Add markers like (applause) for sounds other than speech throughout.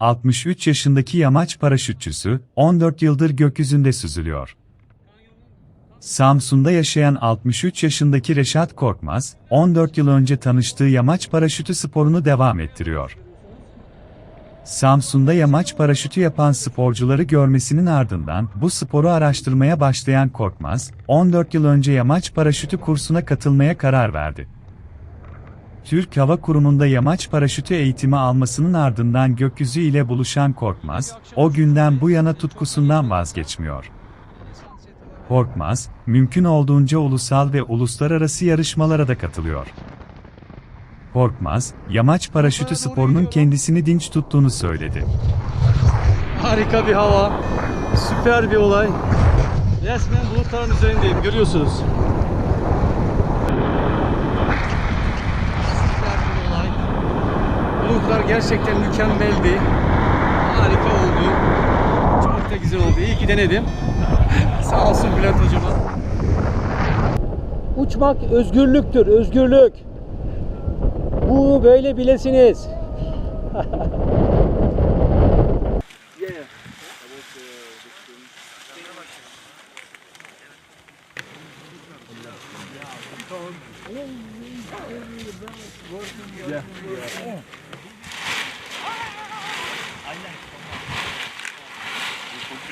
63 yaşındaki yamaç paraşütçüsü, 14 yıldır gökyüzünde süzülüyor. Samsun'da yaşayan 63 yaşındaki Reşat Korkmaz, 14 yıl önce tanıştığı yamaç paraşütü sporunu devam ettiriyor. Samsun'da yamaç paraşütü yapan sporcuları görmesinin ardından bu sporu araştırmaya başlayan Korkmaz, 14 yıl önce yamaç paraşütü kursuna katılmaya karar verdi. Türk Hava Kurumu'nda yamaç paraşütü eğitimi almasının ardından gökyüzü ile buluşan Korkmaz, o günden bu yana tutkusundan vazgeçmiyor. Korkmaz, mümkün olduğunca ulusal ve uluslararası yarışmalara da katılıyor. Korkmaz, yamaç paraşütü sporunun kendisini dinç tuttuğunu söyledi. Harika bir hava. Süper bir olay. Resmen bulutların üzerindeyim. Görüyorsunuz. Süper bir olay. Bulutlar gerçekten mükemmeldi. Harika oldu. Çok da güzel oldu. İyi ki denedim. (laughs) Sağ olsun Bülent hocama. Uçmak özgürlüktür, özgürlük. Bu böyle bilesiniz. (laughs)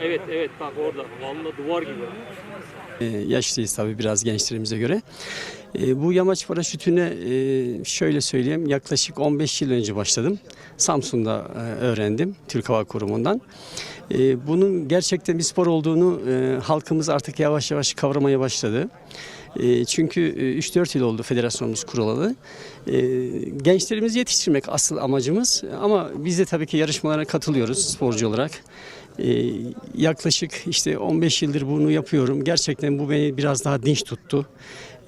Evet evet bak orada. Vallahi duvar gibi. Ee, yaşlıyız tabii biraz gençlerimize göre. Ee, bu yamaç paraşütüne e, şöyle söyleyeyim yaklaşık 15 yıl önce başladım. Samsun'da e, öğrendim Türk Hava Kurumu'ndan. E, bunun gerçekten bir spor olduğunu e, halkımız artık yavaş yavaş kavramaya başladı. E, çünkü e, 3-4 yıl oldu federasyonumuz kurulalı. E, gençlerimizi yetiştirmek asıl amacımız ama biz de tabii ki yarışmalara katılıyoruz sporcu olarak. E, yaklaşık işte 15 yıldır bunu yapıyorum. Gerçekten bu beni biraz daha dinç tuttu.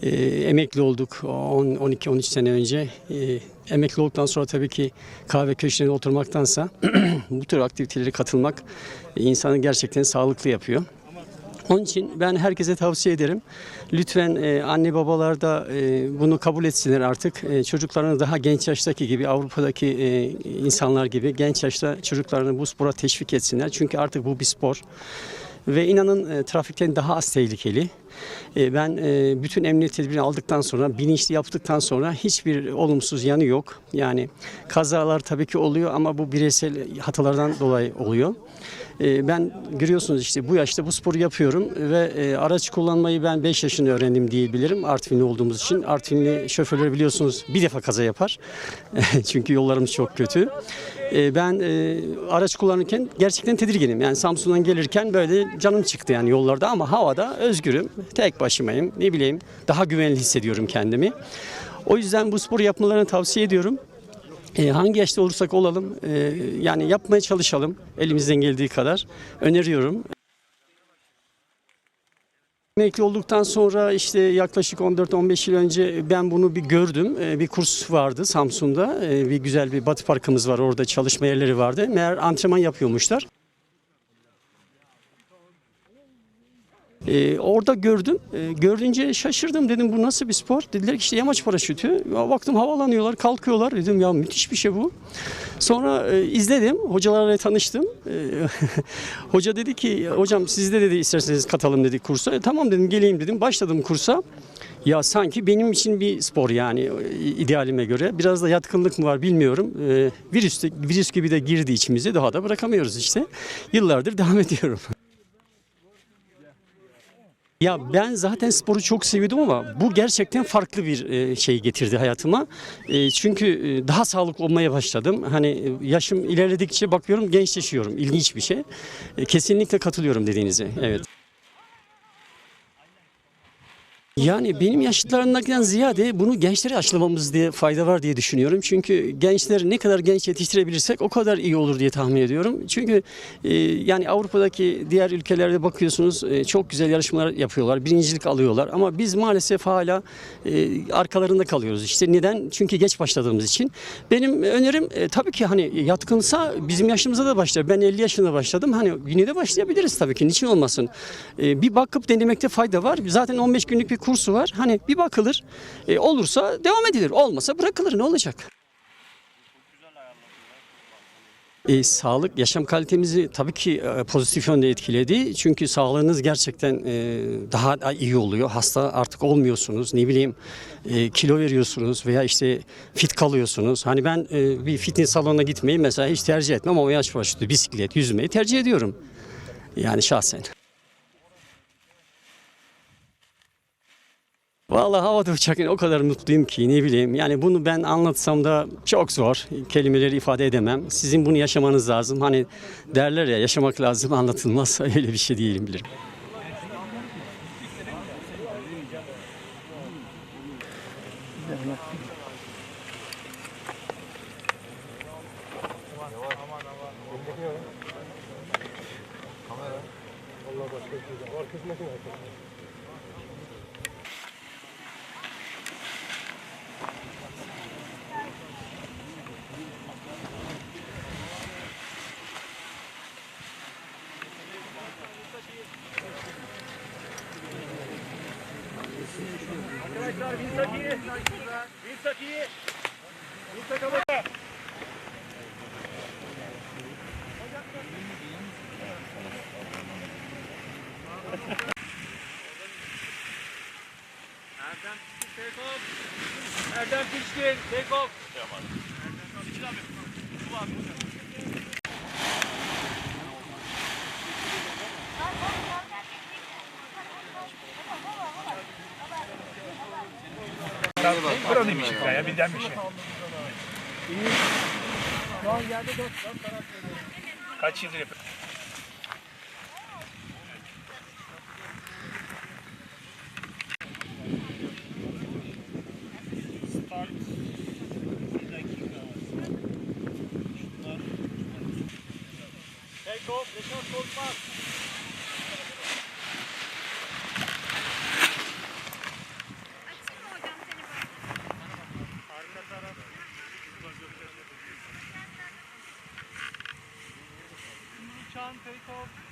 E, emekli olduk 12-13 sene önce. E, emekli olduktan sonra tabii ki kahve köşelerinde oturmaktansa (clears throat) bu tür aktivitelere katılmak insanı gerçekten sağlıklı yapıyor. Onun için ben herkese tavsiye ederim. Lütfen e, anne babalar da e, bunu kabul etsinler artık. E, çocuklarını daha genç yaştaki gibi Avrupa'daki e, insanlar gibi genç yaşta çocuklarını bu spora teşvik etsinler. Çünkü artık bu bir spor. Ve inanın e, trafikten daha az tehlikeli. E, ben e, bütün emniyet tedbirini aldıktan sonra, bilinçli yaptıktan sonra hiçbir olumsuz yanı yok. Yani kazalar tabii ki oluyor ama bu bireysel hatalardan dolayı oluyor. E, ben görüyorsunuz işte bu yaşta bu sporu yapıyorum ve e, araç kullanmayı ben 5 yaşında öğrendim diyebilirim Artvinli olduğumuz için. Artvinli şoförler biliyorsunuz bir defa kaza yapar. (laughs) Çünkü yollarımız çok kötü. E, ben e, araç kullanırken gerçekten tedirginim. Yani Samsun'dan gelirken böyle canım çıktı yani yollarda ama havada özgürüm. Tek başımayım. Ne bileyim daha güvenli hissediyorum kendimi. O yüzden bu sporu yapmalarını tavsiye ediyorum. E, hangi yaşta olursak olalım e, yani yapmaya çalışalım elimizden geldiği kadar öneriyorum. Emekli olduktan sonra işte yaklaşık 14-15 yıl önce ben bunu bir gördüm. E, Bir kurs vardı Samsun'da. E, Bir güzel bir batı parkımız var orada çalışma yerleri vardı. Meğer antrenman yapıyormuşlar. Ee, orada gördüm. Ee, gördünce şaşırdım. Dedim bu nasıl bir spor? Dediler ki işte yamaç paraşütü. Ya baktım havalanıyorlar, kalkıyorlar. Dedim ya müthiş bir şey bu. Sonra e, izledim. Hocalarla tanıştım. Ee, (laughs) hoca dedi ki hocam siz de dedi isterseniz katalım dedi kursa. E, tamam dedim geleyim dedim. Başladım kursa. Ya sanki benim için bir spor yani e, idealime göre. Biraz da yatkınlık mı var bilmiyorum. Ee, virüs, virüs gibi de girdi içimize. Daha da bırakamıyoruz işte. Yıllardır devam (laughs) ediyorum. Ya ben zaten sporu çok seviyordum ama bu gerçekten farklı bir e, şey getirdi hayatıma. E, Çünkü e, daha sağlıklı olmaya başladım. Hani yaşım ilerledikçe bakıyorum gençleşiyorum. İlginç bir şey. Kesinlikle katılıyorum dediğinize. Evet. Yani benim yaşıtlarımdan ziyade bunu gençlere aşılamamız diye fayda var diye düşünüyorum. Çünkü gençleri ne kadar genç yetiştirebilirsek o kadar iyi olur diye tahmin ediyorum. Çünkü e, yani Avrupa'daki diğer ülkelerde bakıyorsunuz e, çok güzel yarışmalar yapıyorlar, birincilik alıyorlar. Ama biz maalesef hala e, arkalarında kalıyoruz. İşte neden? Çünkü geç başladığımız için. Benim önerim e, tabii ki hani yatkınsa bizim yaşımıza da başlar. Ben 50 yaşında başladım. Hani yine de başlayabiliriz tabii ki. Niçin olmasın? E, bir bakıp denemekte fayda var. Zaten 15 günlük bir kursu var. Hani bir bakılır. E, olursa devam edilir. Olmasa bırakılır. Ne olacak? E, sağlık, yaşam kalitemizi tabii ki e, pozitif yönde etkiledi. Çünkü sağlığınız gerçekten e, daha da iyi oluyor. Hasta artık olmuyorsunuz. Ne bileyim e, kilo veriyorsunuz veya işte fit kalıyorsunuz. Hani ben e, bir fitness salonuna gitmeyi mesela hiç tercih etmem ama yaş başladı bisiklet, yüzmeyi tercih ediyorum. Yani şahsen. Vallahi havada uçarken o kadar mutluyum ki ne bileyim. Yani bunu ben anlatsam da çok zor. Kelimeleri ifade edemem. Sizin bunu yaşamanız lazım. Hani derler ya yaşamak lazım anlatılmaz. (laughs) Öyle bir şey değilim bilirim. Yırtak iyi. Yırtak iyi. Yırtak havada. Erdem Pişkin take off. Erdem Pişkin take off. Tamam. Erdem Pişkin abi. Usul abi. Buranın bir şey ya, bilden bir şey. Kaç yıldır yapıyor? Take off, yaşam korkmaz. One, take off.